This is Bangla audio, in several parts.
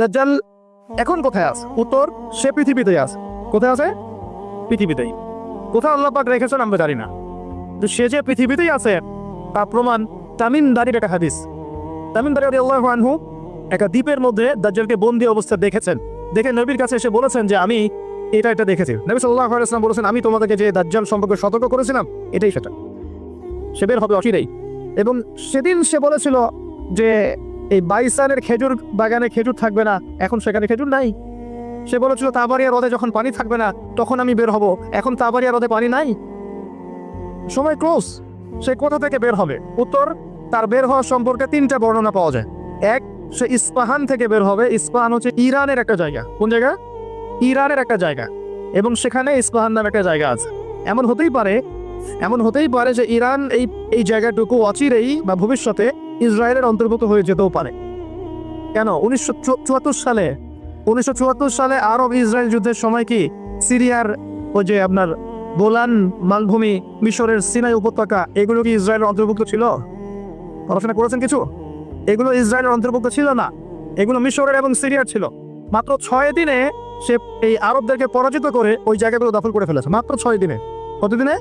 দাজ্জাল, এখন কোথায় আছে? উত্তর, সে পৃথিবীতেই আছে। কোথায় আছে? পৃথিবীতেই। কোথায় আল্লাহ পাক রেখেছেন আমরা জানি না। তো সে যে পৃথিবীতেই আছে, তার প্রমাণ তামিম দারির একটা হাদিস। তামিম দারি আল্লাহ আনহু একটা দ্বীপের মধ্যে দাজ্জালকে বন্দি অবস্থায় দেখেছেন। দেখে নবীর কাছে এসে বলেছেন যে, আমি এটা এটা দেখেছি। নবী সাল্লাহ আলাইসলাম বলেছেন, আমি তোমাদেরকে যে দাজ্জাল সম্পর্কে সতর্ক করেছিলাম, এটাই সেটা। সে বের হবে অচিরেই। এবং সেদিন সে বলেছিল যে এই বাইসানের খেজুর বাগানে খেজুর থাকবে না, এখন সেখানে খেজুর নাই। সে বলেছিল, তাবারিয়া হ্রদে যখন পানি থাকবে না, তখন আমি বের হব। এখন তাবারিয়া হ্রদে পানি নাই? সময় ক্লোজ সে কোথা থেকে বের হবে? উত্তর, তার বের হওয়া সম্পর্কে তিনটা বর্ণনা পাওয়া যায়। এক, সে ইস্পাহান থেকে বের হবে। ইস্পাহান হচ্ছে ইরানের একটা জায়গা। কোন জায়গা? ইরানের একটা জায়গা। এবং সেখানে ইস্পাহান নামে একটা জায়গা আছে। এমন হতেই পারে, এমন হতেই পারে যে ইরান এই এই জায়গাটুকু অচিরেই বা ভবিষ্যতে ইসরায়েলের অন্তর্ভুক্ত হয়ে যেতেও পারে। কেন? উনিশশো চুয়াত্তর সালে, উনিশশো চুয়াত্তর সালে আরব ইসরায়েল যুদ্ধের সময় কি সিরিয়ার ওই যে আপনার গোলান মালভূমি মিশরের সিনাই উপত্যকা, এগুলো কি ইসরায়েলের অন্তর্ভুক্ত ছিল? পড়াশোনা করেছেন কিছু? এগুলো ইসরায়েলের অন্তর্ভুক্ত ছিল না। এগুলো মিশরের এবং সিরিয়ার ছিল। মাত্র ছয় দিনে সে এই আরবদেরকে পরাজিত করে ওই জায়গাগুলো দখল করে ফেলেছে। মাত্র ছয় দিনে। কতদিনে?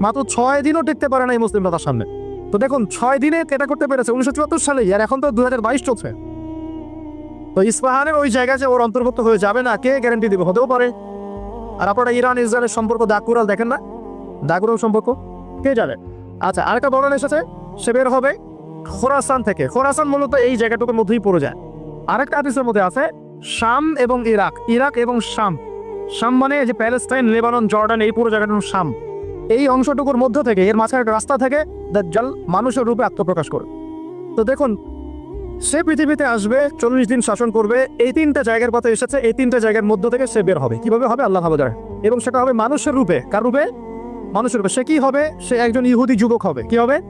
মাত্র ছয় দিনও টিকতে পারে না এই মুসলিমরা তার সামনে। তো দেখুন, ছয় দিনে এটা করতে পেরেছে, উনিশশো চুয়াত্তর সালেই, আর এখন তো দু হাজার বাইশ চলছে। তো ইস্পাহানের ওই জায়গা যে ওর অন্তর্ভুক্ত হয়ে যাবে না, কে গ্যারান্টি দেবে? হতেও পারে। আর আপনারা ইরান, ইসরায়েলের সম্পর্ক দাকুরাল দেখেন না? দাকুরাল সম্পর্ক? কে জানে? আচ্ছা আরেকটা বর্ণনা এসেছে, সে বের হবে খোরাসান থেকে। খোরাসান মূলত এই জায়গাটুকুর মধ্যেই পড়ে যায়। আরেকটা হাদিসের মধ্যে আছে, শাম এবং ইরাক। ইরাক এবং শাম। শাম মানে যে প্যালেস্টাইন, লেবানন, জর্ডান, এই পুরো জায়গাটার শাম। এই অংশটুকুর মধ্য থেকে, এর মাঝখানে একটা রাস্তা থেকে দাজ্জাল মানুষের রূপে আত্মপ্রকাশ করে। তো দেখুন, সে পৃথিবীতে আসবে, চল্লিশ দিন শাসন করবে, এই তিনটা জায়গার কথা এসেছে, এই তিনটা জায়গার মধ্য থেকে সে বের হবে। কীভাবে হবে? আল্লাহ জানে। এবং সেটা হবে মানুষের রূপে। কার রূপে? মানুষের রূপে। সে কি হবে? সে একজন ইহুদি যুবক হবে। কি হবে?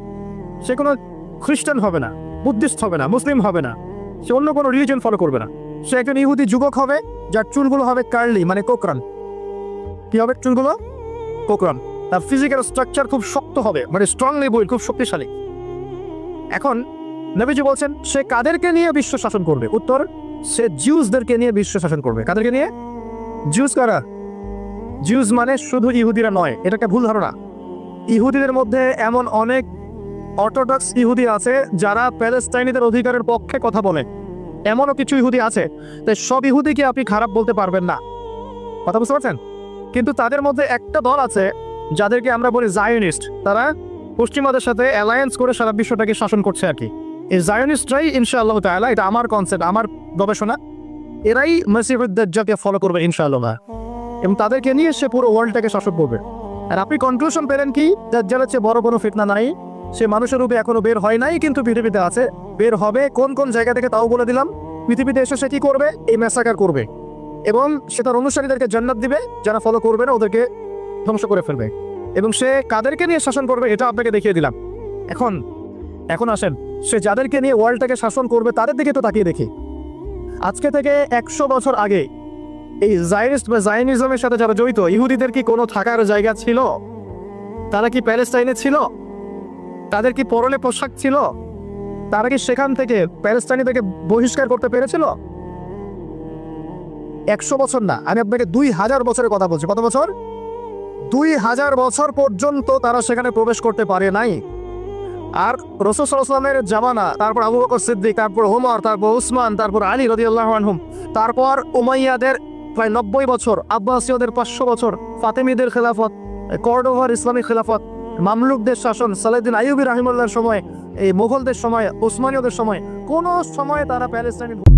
সে কোনো খ্রিস্টান হবে না, বুদ্ধিস্ট হবে না, মুসলিম হবে না। সে অন্য কোনো রিলিজন ফলো করবে না। সে একজন ইহুদি যুবক হবে, যার চুলগুলো হবে কার্লি মানে কোকরান কি হবে? চুলগুলো কোকরান তার ফিজিক্যাল স্ট্রাকচার খুব শক্ত হবে মানে স্ট্রংলি বই খুব শক্তিশালী। এখন নবীজি বলছেন, সে কাদেরকে নিয়ে বিশ্ব শাসন করবে? উত্তর, সে জিউসদেরকে নিয়ে বিশ্ব শাসন করবে। কাদেরকে নিয়ে? জিউস কারা? জিউস মানে শুধু ইহুদিরা নয়, এটা একটা ভুল ধারণা। ইহুদিদের মধ্যে এমন অনেক অর্থোডক্স ইহুদি আছে, যারা প্যালেস্টাইনিদের অধিকারের পক্ষে কথা বলে। এমনও কিছু ইহুদি আছে, তাই সব ইহুদিকে আপনি খারাপ বলতে পারবেন না। কথা বুঝতে পারছেন? কিন্তু তাদের মধ্যে একটা দল আছে যাদেরকে আমরা বলি জায়নিস্ট তারা পশ্চিমাদের সাথে অ্যালায়েন্স করে সারা বিশ্বটাকে শাসন করছে আর কি। এই জায়নিস্টরাই ইনশাআল্লাহ তাআলা, এটা আমার কনসেপ্ট আমার গবেষণা, এরাই মসিহুদ্দাজ্জাকে ফলো করবে ইনশাআল্লাহ। এবং তাদেরকে নিয়ে সে পুরো ওয়ার্ল্ডটাকে শাসন করবে। আর আপনি কনক্লুশন পেলেন কি? দাজ্জালের চেয়ে বড় কোনো ফিতনা নাই। সে মানুষের রূপে এখনও বের হয় নাই, কিন্তু পৃথিবীতে আছে। বের হবে, কোন কোন জায়গা থেকে তাও বলে দিলাম। পৃথিবীতে এসে সে কি করবে? এই ম্যাসাকার করবে। এবং সে তার অনুসারীদেরকে জান্নাত দিবে, যারা ফলো করবে না, ওদেরকে ধ্বংস করে ফেলবে। এবং সে কাদেরকে নিয়ে শাসন করবে, এটা আপনাকে দেখিয়ে দিলাম। এখন এখন আসেন। সে যাদেরকে নিয়ে ওয়ার্ল্ডটাকে শাসন করবে, তাদের দিকে তো তাকিয়ে দেখি। আজকে থেকে একশো বছর আগে, এই জায়নিস্ট বা জায়নিজমের সাথে যারা জড়িত, ইহুদিদের কি কোনো থাকার জায়গা ছিল? তারা কি প্যালেস্টাইনে ছিল? তাদের কি পরলে পোশাক ছিল? তারা কি সেখান থেকে প্যালেস্টাইনি থেকে বহিষ্কার করতে পেরেছিল? একশো বছর না, আমি আপনাকে দুই হাজার বছরের কথা বলছি। কত বছর? দুই হাজার বছর পর্যন্ত তারা সেখানে প্রবেশ করতে পারে নাই। আর রসুলামের জামানা, তারপর আবু বকর সিদ্দিক, তারপর হুমর তারপর উসমান, তারপর আলী রদিয়াল্লাহ আনহুম, তারপর উমাইয়াদের প্রায় নব্বই বছর, আব্বাসীয়দের পাঁচশো বছর, ফাতেমিদের খেলাফত, কর্ডোভার ইসলামী খেলাফত, মামলুকদের শাসন সালাউদ্দিন আইয়ুবী রাহিমুল্লাহর সময়, এই মোগলদের সময়, ওসমানীয়দের সময়, কোনো সময় তারা প্যালেস্টাইন